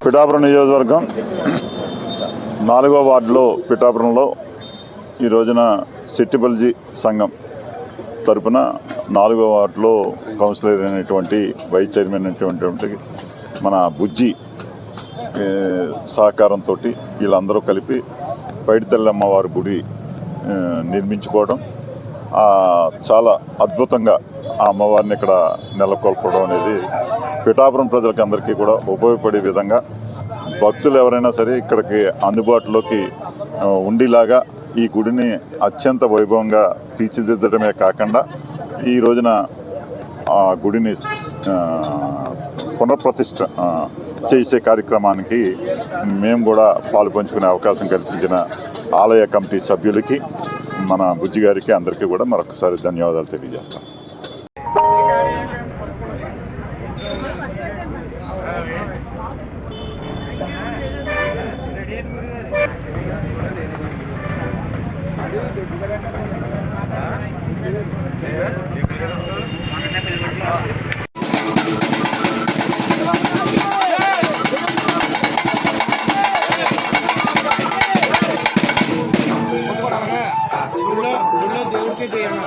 పిఠాపురం నియోజకవర్గం నాలుగో వార్డులో పిఠాపురంలో ఈ రోజున సిట్టిబల్జీ సంఘం తరపున నాలుగో వార్డులో కౌన్సిలర్ అయినటువంటి వైస్ చైర్మన్ అయినటువంటి మన బుజ్జి సహకారంతో వీళ్ళందరూ కలిపి పైడితల్లి అమ్మవారి గుడి నిర్మించుకోవడం చాలా అద్భుతంగా ఆ అమ్మవారిని ఇక్కడ నెలకొల్పడం అనేది పిఠాపురం ప్రజలకు అందరికీ కూడా ఉపయోగపడే విధంగా భక్తులు ఎవరైనా సరే ఇక్కడికి అందుబాటులోకి ఉండేలాగా ఈ గుడిని అత్యంత వైభవంగా తీర్చిదిద్దడమే కాకుండా ఈ రోజున ఆ గుడిని పునఃప్రతిష్ట చేసే కార్యక్రమానికి మేము కూడా పాలు పంచుకునే అవకాశం కల్పించిన ఆలయ కమిటీ సభ్యులకి మన బుజ్జి గారికి అందరికీ కూడా మరొకసారి ధన్యవాదాలు తెలియజేస్తాం. దేవుడికి చేయాలి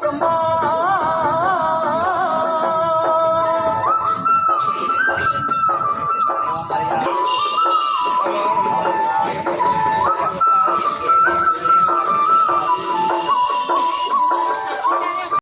బ్రహ్మ